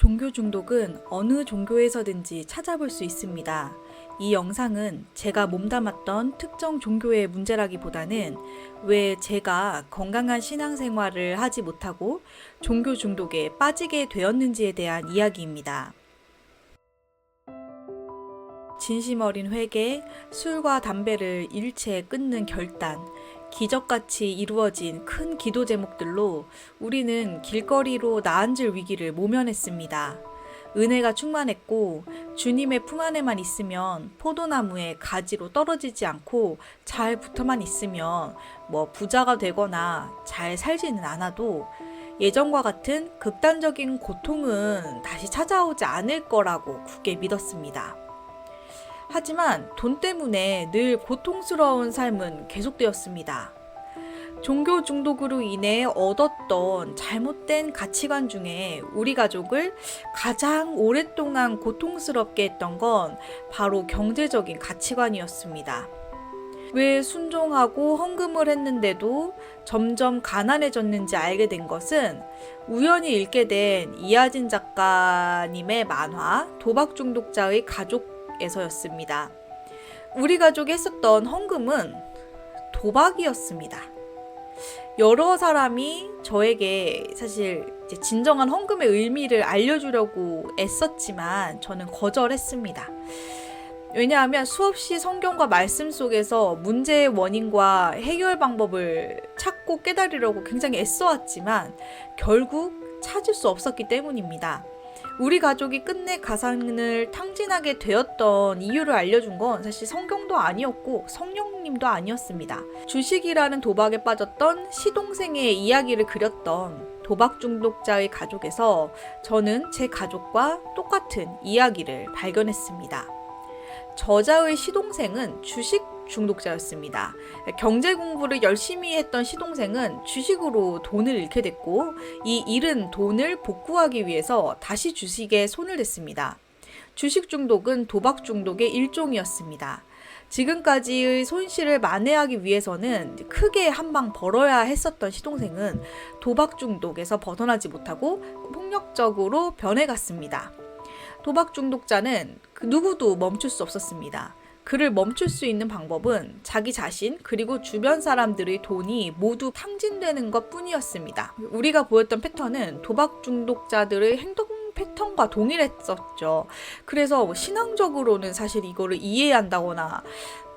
종교 중독은 어느 종교에서든지 찾아볼 수 있습니다. 이 영상은 제가 몸담았던 특정 종교의 문제라기보다는 왜 제가 건강한 신앙생활을 하지 못하고 종교 중독에 빠지게 되었는지에 대한 이야기입니다. 진심 어린 회개, 술과 담배를 일체 끊는 결단, 기적같이 이루어진 큰 기도 제목들로 우리는 길거리로 나앉을 위기를 모면했습니다. 은혜가 충만했고 주님의 품 안에만 있으면 포도나무에 가지로 떨어지지 않고 잘 붙어만 있으면 뭐 부자가 되거나 잘 살지는 않아도 예전과 같은 극단적인 고통은 다시 찾아오지 않을 거라고 굳게 믿었습니다. 하지만 돈 때문에 늘 고통스러운 삶은 계속되었습니다. 종교 중독으로 인해 얻었던 잘못된 가치관 중에 우리 가족을 가장 오랫동안 고통스럽게 했던 건 바로 경제적인 가치관이었습니다. 왜 순종하고 헌금을 했는데도 점점 가난해졌는지 알게 된 것은 우연히 읽게 된 이하진 작가님의 만화 도박 중독자의 가족 에서였습니다. 우리 가족이 했었던 헌금은 도박이었습니다. 여러 사람이 저에게 사실 진정한 헌금의 의미를 알려주려고 애썼지만 저는 거절했습니다. 왜냐하면 수없이 성경과 말씀 속에서 문제의 원인과 해결 방법을 찾고 깨달으려고 굉장히 애써왔지만 결국 찾을 수 없었기 때문입니다. 우리 가족이 끝내 가상을 탕진하게 되었던 이유를 알려준 건 사실 성경도 아니었고 성령님도 아니었습니다. 주식이라는 도박에 빠졌던 시동생의 이야기를 그렸던 도박 중독자의 가족에서 저는 제 가족과 똑같은 이야기를 발견했습니다. 저자의 시동생은 주식 중독자였습니다. 경제 공부를 열심히 했던 시동생은 주식으로 돈을 잃게 됐고 이 잃은 돈을 복구하기 위해서 다시 주식에 손을 댔습니다. 주식 중독은 도박 중독의 일종이었습니다. 지금까지의 손실을 만회하기 위해서는 크게 한 방 벌어야 했었던 시동생은 도박 중독에서 벗어나지 못하고 폭력적으로 변해갔습니다. 도박 중독자는 그 누구도 멈출 수 없었습니다. 그를 멈출 수 있는 방법은 자기 자신 그리고 주변 사람들의 돈이 모두 탕진되는 것 뿐이었습니다. 우리가 보였던 패턴은 도박 중독자들의 행동 패턴과 동일했었죠. 그래서 뭐 신앙적으로는 사실 이거를 이해 한다거나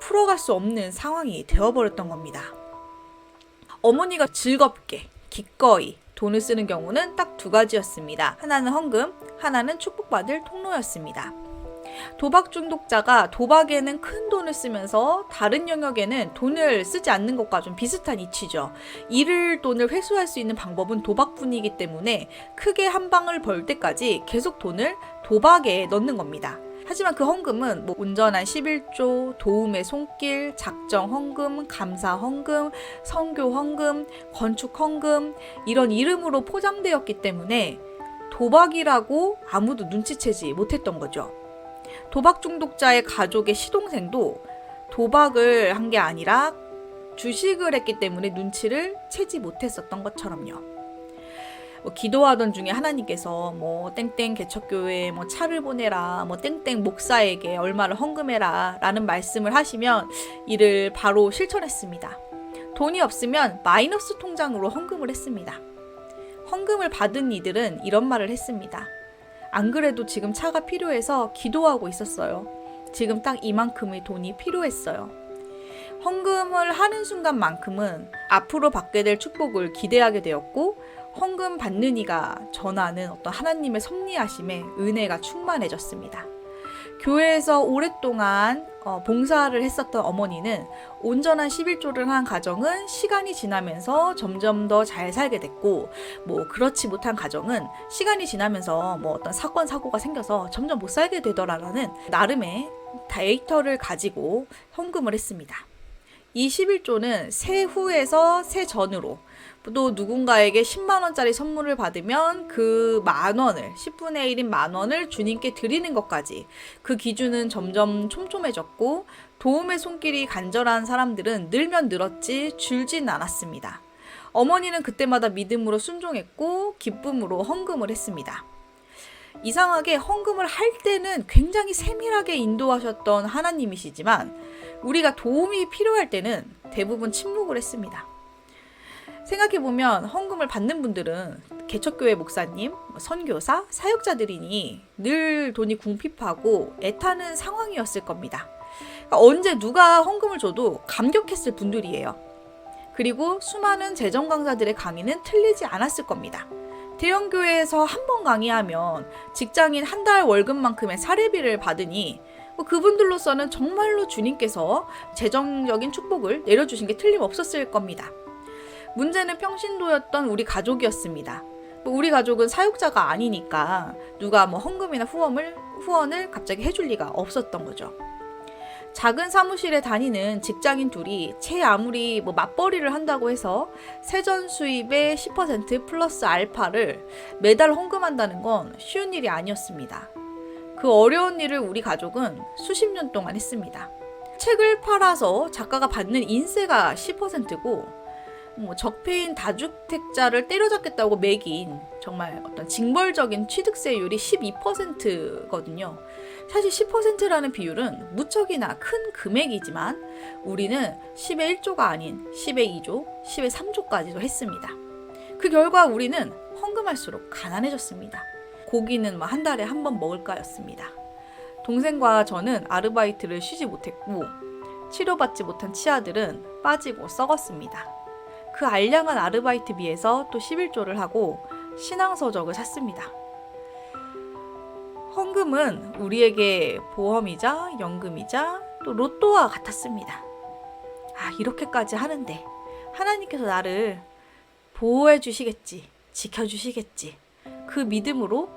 풀어갈 수 없는 상황이 되어버렸던 겁니다. 어머니가 즐겁게 기꺼이 돈을 쓰는 경우는 딱 두 가지였습니다. 하나는 헌금, 하나는 축복받을 통로였습니다. 도박 중독자가 도박에는 큰 돈을 쓰면서 다른 영역에는 돈을 쓰지 않는 것과 좀 비슷한 이치죠. 잃을 돈을 회수할 수 있는 방법은 도박뿐이기 때문에 크게 한 방을 벌 때까지 계속 돈을 도박에 넣는 겁니다. 하지만 그 헌금은 뭐 운전한 11조, 도움의 손길, 작정 헌금, 감사 헌금, 선교 헌금, 건축 헌금 이런 이름으로 포장되었기 때문에 도박이라고 아무도 눈치채지 못했던 거죠. 도박 중독자의 가족의 시동생도 도박을 한 게 아니라 주식을 했기 때문에 눈치를 채지 못했었던 것처럼요. 뭐 기도하던 중에 하나님께서 뭐 땡땡 개척교회에 뭐 차를 보내라 뭐 땡땡 목사에게 얼마를 헌금해라 라는 말씀을 하시면 이를 바로 실천했습니다. 돈이 없으면 마이너스 통장으로 헌금을 했습니다. 헌금을 받은 이들은 이런 말을 했습니다. 안 그래도 지금 차가 필요해서 기도하고 있었어요. 지금 딱 이만큼의 돈이 필요했어요. 헌금을 하는 순간만큼은 앞으로 받게 될 축복을 기대하게 되었고 헌금 받는 이가 전하는 어떤 하나님의 섭리하심에 은혜가 충만해졌습니다. 교회에서 오랫동안 어, 봉사를 했었던 어머니는 온전한 11조를 한 가정은 시간이 지나면서 점점 더 잘 살게 됐고 뭐 그렇지 못한 가정은 시간이 지나면서 뭐 어떤 사건 사고가 생겨서 점점 못 살게 되더라라는 나름의 데이터를 가지고 헌금을 했습니다. 이 11조는 세후에서 세전으로 또 누군가에게 10만 원짜리 선물을 받으면 그 만 원을 10분의 1인 만 원을 주님께 드리는 것까지 그 기준은 점점 촘촘해졌고 도움의 손길이 간절한 사람들은 늘면 늘었지 줄진 않았습니다. 어머니는 그때마다 믿음으로 순종했고 기쁨으로 헌금을 했습니다. 이상하게 헌금을 할 때는 굉장히 세밀하게 인도하셨던 하나님이시지만 우리가 도움이 필요할 때는 대부분 침묵을 했습니다. 생각해보면 헌금을 받는 분들은 개척교회 목사님, 뭐 선교사, 사역자들이니 늘 돈이 궁핍하고 애타는 상황이었을 겁니다. 그러니까 언제 누가 헌금을 줘도 감격했을 분들이에요. 그리고 수많은 재정 강사들의 강의는 틀리지 않았을 겁니다. 대형 교회에서 한 번 강의하면 직장인 한 달 월급만큼의 사례비를 받으니 뭐 그분들로서는 정말로 주님께서 재정적인 축복을 내려주신 게 틀림없었을 겁니다. 문제는 평신도였던 우리 가족이었습니다. 뭐 우리 가족은 사육자가 아니니까 누가 뭐 헌금이나 후원을 후원을 갑자기 해줄 리가 없었던 거죠. 작은 사무실에 다니는 직장인 둘이 채 아무리 뭐 맞벌이를 한다고 해서 세전 수입의 10% 플러스 알파를 매달 헌금한다는 건 쉬운 일이 아니었습니다. 그 어려운 일을 우리 가족은 수십 년 동안 했습니다. 책을 팔아서 작가가 받는 인세가 10%고 뭐 적폐인 다주택자를 때려잡겠다고 매긴 정말 어떤 징벌적인 취득세율이 12%거든요. 사실 10%라는 비율은 무척이나 큰 금액이지만 우리는 10의 1조가 아닌 10의 2조, 10의 3조까지도 했습니다. 그 결과 우리는 헌금할수록 가난해졌습니다. 고기는 뭐한 달에 한 번 먹을까였습니다. 동생과 저는 아르바이트를 쉬지 못했고 치료받지 못한 치아들은 빠지고 썩었습니다. 그 알량한 아르바이트비에서 또 11조를 하고 신앙서적을 샀습니다. 헌금은 우리에게 보험이자 연금이자 또 로또와 같았습니다. 아, 이렇게까지 하는데 하나님께서 나를 보호해 주시겠지, 지켜 주시겠지. 그 믿음으로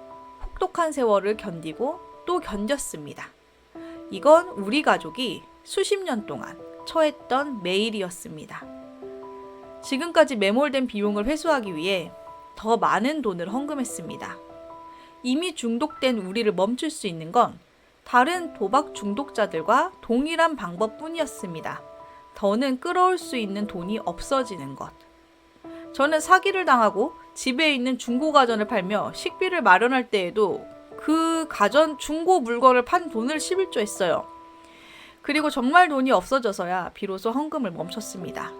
혹독한 세월을 견디고 또 견뎠습니다. 이건 우리 가족이 수십 년 동안 처했던 매일이었습니다. 지금까지 매몰된 비용을 회수하기 위해 더 많은 돈을 헌금했습니다. 이미 중독된 우리를 멈출 수 있는 건 다른 도박 중독자들과 동일한 방법뿐이었습니다. 더는 끌어올 수 있는 돈이 없어지는 것. 저는 사기를 당하고 집에 있는 중고 가전을 팔며 식비를 마련할 때에도 그 가전 중고 물건을 판 돈을 11조 했어요. 그리고 정말 돈이 없어져서야 비로소 헌금을 멈췄습니다.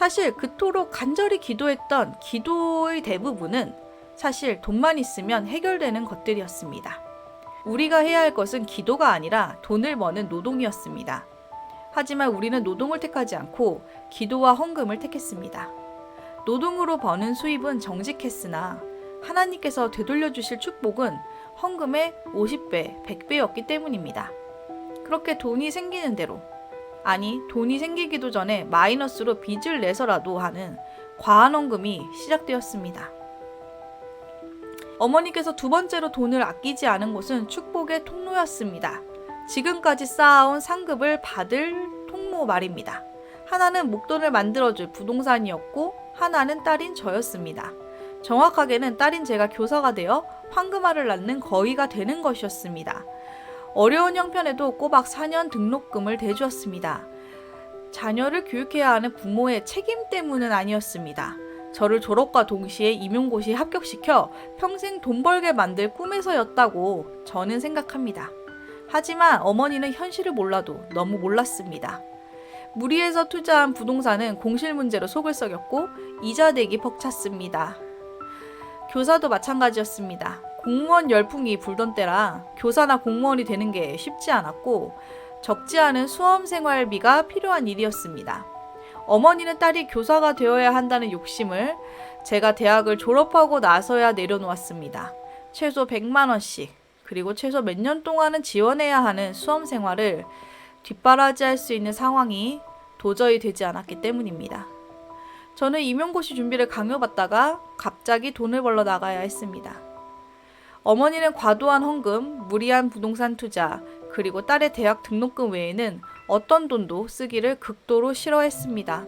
사실 그토록 간절히 기도했던 기도의 대부분은 사실 돈만 있으면 해결되는 것들이었습니다. 우리가 해야 할 것은 기도가 아니라 돈을 버는 노동이었습니다. 하지만 우리는 노동을 택하지 않고 기도와 헌금을 택했습니다. 노동으로 버는 수입은 정직했으나 하나님께서 되돌려 주실 축복은 헌금의 50배, 100배였기 때문입니다. 그렇게 돈이 생기는 대로 아니 돈이 생기기도 전에 마이너스로 빚을 내서라도 하는 과한 헌금이 시작되었습니다. 어머니께서 두 번째로 돈을 아끼지 않은 곳은 축복의 통로였습니다. 지금까지 쌓아온 상급을 받을 통로 말입니다. 하나는 목돈을 만들어줄 부동산이었고 하나는 딸인 저였습니다. 정확하게는 딸인 제가 교사가 되어 황금알을 낳는 거위가 되는 것이었습니다. 어려운 형편에도 꼬박 4년 등록금을 대주었습니다. 자녀를 교육해야 하는 부모의 책임 때문은 아니었습니다. 저를 졸업과 동시에 임용고시에 합격시켜 평생 돈 벌게 만들 꿈에서였다고 저는 생각합니다. 하지만 어머니는 현실을 몰라도 너무 몰랐습니다. 무리해서 투자한 부동산은 공실 문제로 속을 썩였고 이자 내기 벅찼습니다. 교사도 마찬가지였습니다. 공무원 열풍이 불던 때라 교사나 공무원이 되는 게 쉽지 않았고 적지 않은 수험 생활비가 필요한 일이었습니다. 어머니는 딸이 교사가 되어야 한다는 욕심을 제가 대학을 졸업하고 나서야 내려놓았습니다. 최소 100만 원씩 그리고 최소 몇 년 동안은 지원해야 하는 수험 생활을 뒷바라지할 수 있는 상황이 도저히 되지 않았기 때문입니다. 저는 임용고시 준비를 강요받다가 갑자기 돈을 벌러 나가야 했습니다. 어머니는 과도한 헌금, 무리한 부동산 투자, 그리고 딸의 대학 등록금 외에는 어떤 돈도 쓰기를 극도로 싫어했습니다.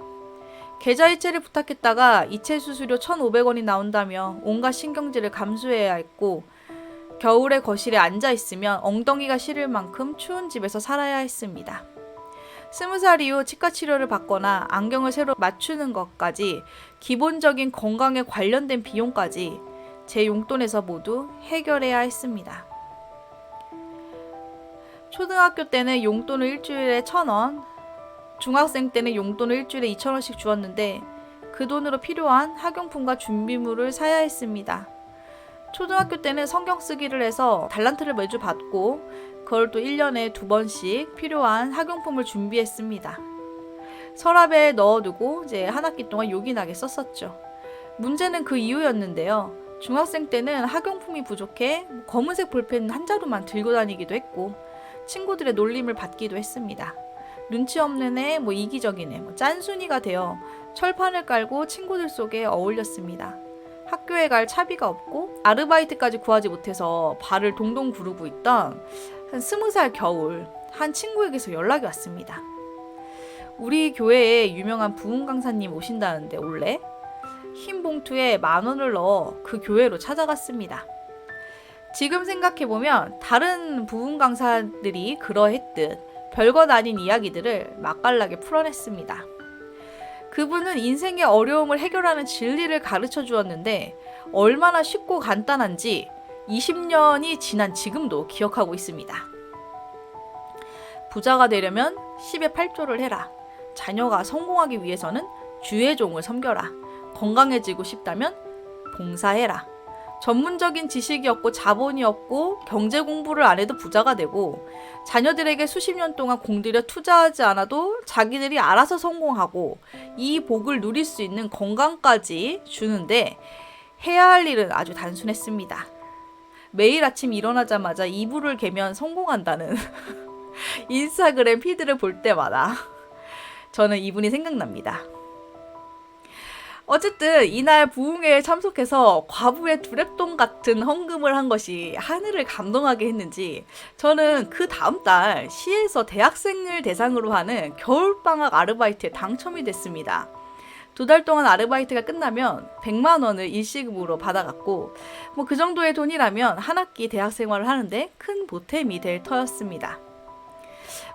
계좌이체를 부탁했다가 이체 수수료 1,500원이 나온다며 온갖 신경질을 감수해야 했고 겨울에 거실에 앉아 있으면 엉덩이가 시릴 만큼 추운 집에서 살아야 했습니다. 스무 살 이후 치과 치료를 받거나 안경을 새로 맞추는 것까지 기본적인 건강에 관련된 비용까지 제 용돈에서 모두 해결해야 했습니다. 초등학교 때는 용돈을 일주일에 천 원, 중학생 때는 용돈을 일주일에 이천 원씩 주었는데 그 돈으로 필요한 학용품과 준비물을 사야 했습니다. 초등학교 때는 성경 쓰기를 해서 달란트를 매주 받고 그걸 또 1년에 두 번씩 필요한 학용품을 준비했습니다. 서랍에 넣어두고 이제 한 학기 동안 요긴하게 썼었죠. 문제는 그 이후였는데요. 중학생 때는 학용품이 부족해 검은색 볼펜 한 자루만 들고 다니기도 했고 친구들의 놀림을 받기도 했습니다. 눈치 없는 애, 뭐 이기적인 애, 뭐 짠순이가 되어 철판을 깔고 친구들 속에 어울렸습니다. 학교에 갈 차비가 없고 아르바이트까지 구하지 못해서 발을 동동 구르고 있던 한 스무 살 겨울 한 친구에게서 연락이 왔습니다. 우리 교회에 유명한 부흥 강사님 오신다는데 올래? 흰 봉투에 만 원을 넣어 그 교회로 찾아갔습니다. 지금 생각해보면 다른 부흥 강사들이 그러했듯 별것 아닌 이야기들을 맛깔나게 풀어냈습니다. 그분은 인생의 어려움을 해결하는 진리를 가르쳐 주었는데 얼마나 쉽고 간단한지 20년이 지난 지금도 기억하고 있습니다. 부자가 되려면 10의 8조를 해라. 자녀가 성공하기 위해서는 주의 종을 섬겨라. 건강해지고 싶다면 봉사해라. 전문적인 지식이 없고 자본이 없고 경제 공부를 안 해도 부자가 되고 자녀들에게 수십 년 동안 공들여 투자하지 않아도 자기들이 알아서 성공하고 이 복을 누릴 수 있는 건강까지 주는데 해야 할 일은 아주 단순했습니다. 매일 아침 일어나자마자 이불을 개면 성공한다는 인스타그램 피드를 볼 때마다 저는 이분이 생각납니다. 어쨌든 이날 부흥회에 참석해서 과부의 두랩돈 같은 헌금을 한 것이 하늘을 감동하게 했는지 저는 그 다음 달 시에서 대학생을 대상으로 하는 겨울방학 아르바이트에 당첨이 됐습니다. 두 달 동안 아르바이트가 끝나면 100만 원을 일시금으로 받아갔고 뭐 그 정도의 돈이라면 한 학기 대학 생활을 하는데 큰 보탬이 될 터였습니다.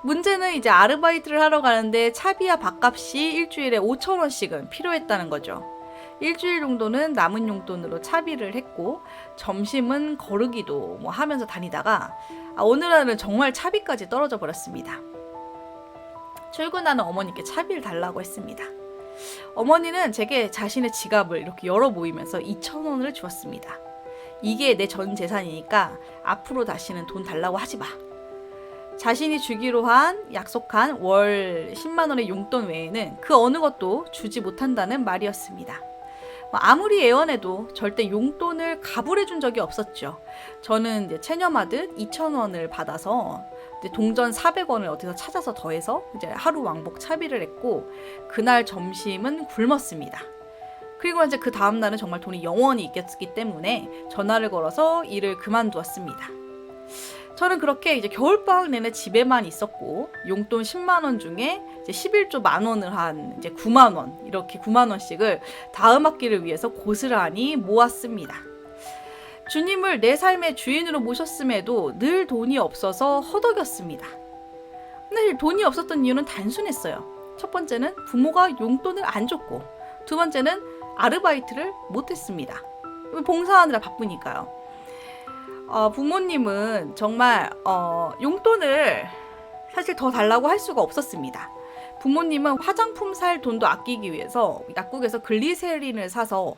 문제는 이제 아르바이트를 하러 가는데 차비와 밥값이 일주일에 5천 원씩은 필요했다는 거죠. 일주일 정도는 남은 용돈으로 차비를 했고 점심은 거르기도 뭐 하면서 다니다가 아, 어느 날은 정말 차비까지 떨어져 버렸습니다. 출근하는 어머니께 차비를 달라고 했습니다. 어머니는 제게 자신의 지갑을 이렇게 열어 보이면서 2천 원을 주었습니다. 이게 내 전 재산이니까 앞으로 다시는 돈 달라고 하지 마. 자신이 주기로 한 약속한 월 10만 원의 용돈 외에는 그 어느 것도 주지 못한다는 말이었습니다. 뭐 아무리 애원해도 절대 용돈을 가불해 준 적이 없었죠. 저는 체념하듯 2천 원을 받아서 동전 400원을 어디서 찾아서 더해서 이제 하루 왕복 차비를 했고 그날 점심은 굶었습니다. 그리고 이제 그 다음 날은 정말 돈이 영원히 있겠기 때문에 전화를 걸어서 일을 그만두었습니다. 저는 그렇게 이제 겨울방학 내내 집에만 있었고 용돈 10만 원 중에 이제 11조 만 원을 한 이제 9만 원 이렇게 9만 원씩을 다음 학기를 위해서 고스란히 모았습니다. 주님을 내 삶의 주인으로 모셨음에도 늘 돈이 없어서 허덕였습니다. 사실 돈이 없었던 이유는 단순했어요. 첫 번째는 부모가 용돈을 안 줬고 두 번째는 아르바이트를 못했습니다. 봉사하느라 바쁘니까요. 어, 부모님은 정말 어, 용돈을 사실 더 달라고 할 수가 없었습니다. 부모님은 화장품 살 돈도 아끼기 위해서 약국에서 글리세린을 사서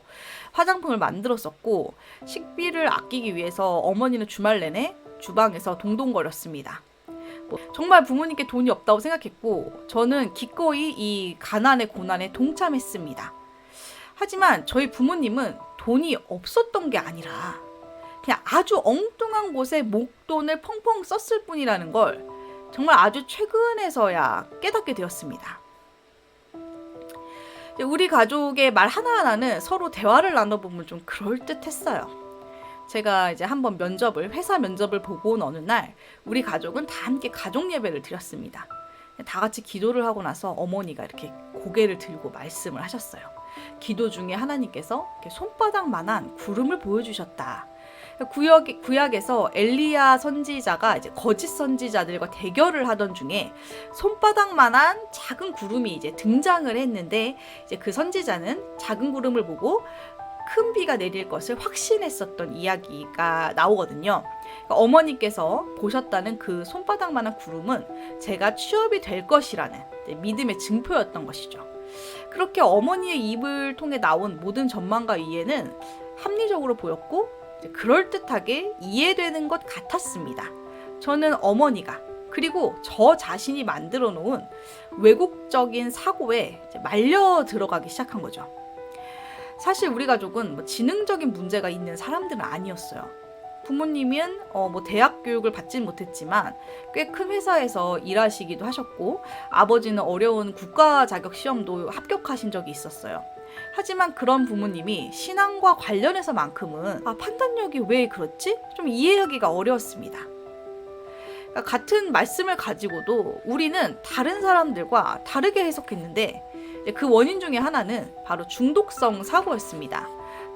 화장품을 만들었었고 식비를 아끼기 위해서 어머니는 주말 내내 주방에서 동동거렸습니다. 뭐, 정말 부모님께 돈이 없다고 생각했고 저는 기꺼이 이 가난의 고난에 동참했습니다. 하지만 저희 부모님은 돈이 없었던 게 아니라 그냥 아주 엉뚱한 곳에 목돈을 펑펑 썼을 뿐이라는 걸 정말 아주 최근에서야 깨닫게 되었습니다. 우리 가족의 말 하나하나는 서로 대화를 나눠보면 좀 그럴듯했어요. 제가 이제 한번 면접을, 회사 면접을 보고 온 어느 날, 우리 가족은 다 함께 가족 예배를 드렸습니다. 다 같이 기도를 하고 나서 어머니가 이렇게 고개를 들고 말씀을 하셨어요. 기도 중에 하나님께서 손바닥만한 구름을 보여주셨다. 구약, 구약에서 엘리야 선지자가 이제 거짓 선지자들과 대결을 하던 중에 손바닥만한 작은 구름이 이제 등장을 했는데 이제 그 선지자는 작은 구름을 보고 큰 비가 내릴 것을 확신했었던 이야기가 나오거든요. 그러니까 어머니께서 보셨다는 그 손바닥만한 구름은 제가 취업이 될 것이라는 믿음의 증표였던 것이죠. 그렇게 어머니의 입을 통해 나온 모든 전망과 이해는 합리적으로 보였고 그럴듯하게 이해되는 것 같았습니다. 저는 어머니가 그리고 저 자신이 만들어 놓은 외국적인 사고에 말려 들어가기 시작한 거죠. 사실 우리 가족은 뭐 지능적인 문제가 있는 사람들은 아니었어요. 부모님은 어, 뭐 대학 교육을 받진 못했지만 꽤 큰 회사에서 일하시기도 하셨고 아버지는 어려운 국가 자격 시험도 합격하신 적이 있었어요. 하지만 그런 부모님이 신앙과 관련해서만큼은 아, 판단력이 왜 그렇지? 좀 이해하기가 어려웠습니다. 그러니까 같은 말씀을 가지고도 우리는 다른 사람들과 다르게 해석했는데 그 원인 중에 하나는 바로 중독성 사고였습니다.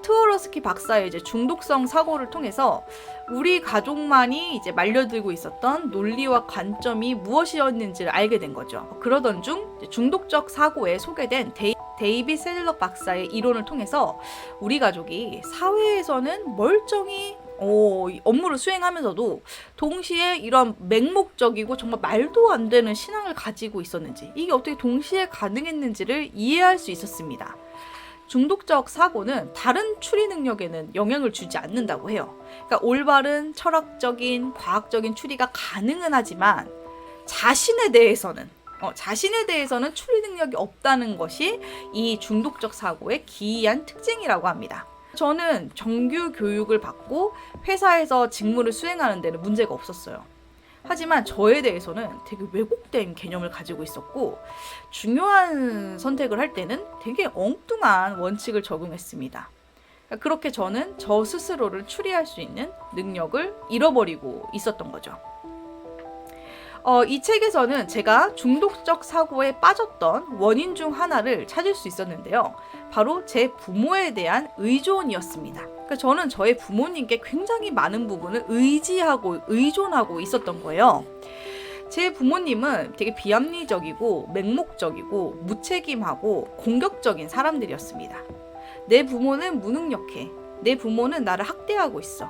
트워러스키 박사의 이제 중독성 사고를 통해서 우리 가족만이 이제 말려들고 있었던 논리와 관점이 무엇이었는지를 알게 된 거죠. 그러던 중 중독적 사고에 소개된 데이, 데이비 셀러 박사의 이론을 통해서 우리 가족이 사회에서는 멀쩡히 어, 이 업무를 수행하면서도 동시에 이런 맹목적이고 정말 말도 안 되는 신앙을 가지고 있었는지 이게 어떻게 동시에 가능했는지를 이해할 수 있었습니다. 중독적 사고는 다른 추리 능력에는 영향을 주지 않는다고 해요. 그러니까 올바른 철학적인 과학적인 추리가 가능은 하지만 자신에 대해서는 어, 자신에 대해서는 추리 능력이 없다는 것이 이 중독적 사고의 기이한 특징이라고 합니다. 저는 정규 교육을 받고 회사에서 직무를 수행하는 데는 문제가 없었어요. 하지만 저에 대해서는 되게 왜곡된 개념을 가지고 있었고 중요한 선택을 할 때는 되게 엉뚱한 원칙을 적용했습니다. 그렇게 저는 저 스스로를 추리할 수 있는 능력을 잃어버리고 있었던 거죠. 어, 이 책에서는 제가 중독적 사고에 빠졌던 원인 중 하나를 찾을 수 있었는데요. 바로 제 부모에 대한 의존이었습니다. 그러니까 저는 저의 부모님께 굉장히 많은 부분을 의지하고 의존하고 있었던 거예요. 제 부모님은 되게 비합리적이고 맹목적이고 무책임하고 공격적인 사람들이었습니다. 내 부모는 무능력해. 내 부모는 나를 학대하고 있어.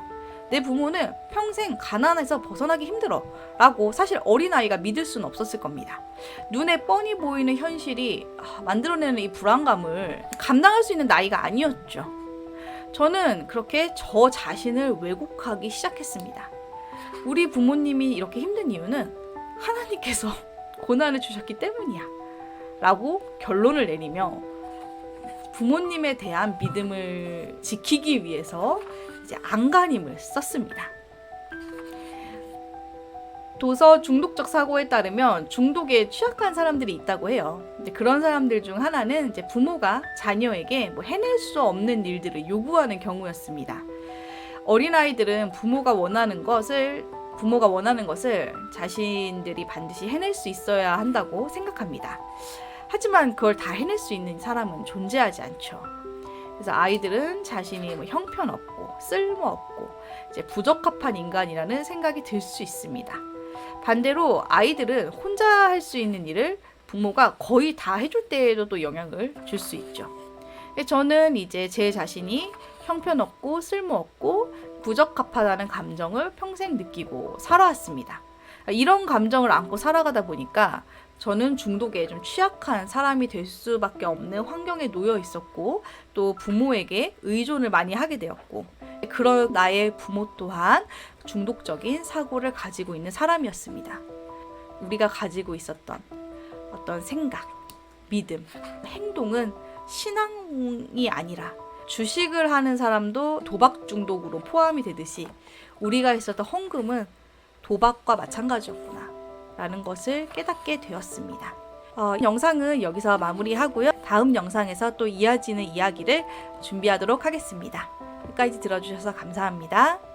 내 부모는 평생 가난해서 벗어나기 힘들어. 라고 사실 어린아이가 믿을 수는 없었을 겁니다. 눈에 뻔히 보이는 현실이 아, 만들어내는 이 불안감을 감당할 수 있는 나이가 아니었죠. 저는 그렇게 저 자신을 왜곡하기 시작했습니다. 우리 부모님이 이렇게 힘든 이유는 하나님께서 고난을 주셨기 때문이야. 라고 결론을 내리며 부모님에 대한 믿음을 지키기 위해서 이제 안간힘을 썼습니다. 도서 중독적 사고에 따르면 중독에 취약한 사람들이 있다고 해요. 그런 사람들 중 하나는 이제 부모가 자녀에게 뭐 해낼 수 없는 일들을 요구하는 경우였습니다. 어린아이들은 부모가 원하는 것을 부모가 원하는 것을 자신들이 반드시 해낼 수 있어야 한다고 생각합니다. 하지만 그걸 다 해낼 수 있는 사람은 존재하지 않죠. 그래서 아이들은 자신이 뭐 형편없고 쓸모없고 이제 부적합한 인간이라는 생각이 들 수 있습니다. 반대로 아이들은 혼자 할 수 있는 일을 부모가 거의 다 해줄 때에도 또 영향을 줄 수 있죠. 저는 이제 제 자신이 형편없고 쓸모없고 부적합하다는 감정을 평생 느끼고 살아왔습니다. 이런 감정을 안고 살아가다 보니까 저는 중독에 좀 취약한 사람이 될 수밖에 없는 환경에 놓여 있었고 또 부모에게 의존을 많이 하게 되었고 그런 나의 부모 또한 중독적인 사고를 가지고 있는 사람이었습니다. 우리가 가지고 있었던 어떤 생각, 믿음, 행동은 신앙이 아니라 주식을 하는 사람도 도박 중독으로 포함이 되듯이 우리가 있었던 헌금은 도박과 마찬가지였구나 라는 것을 깨닫게 되었습니다. 어, 영상은 여기서 마무리하고요. 다음 영상에서 또 이어지는 이야기를 준비하도록 하겠습니다. 끝까지 들어주셔서 감사합니다.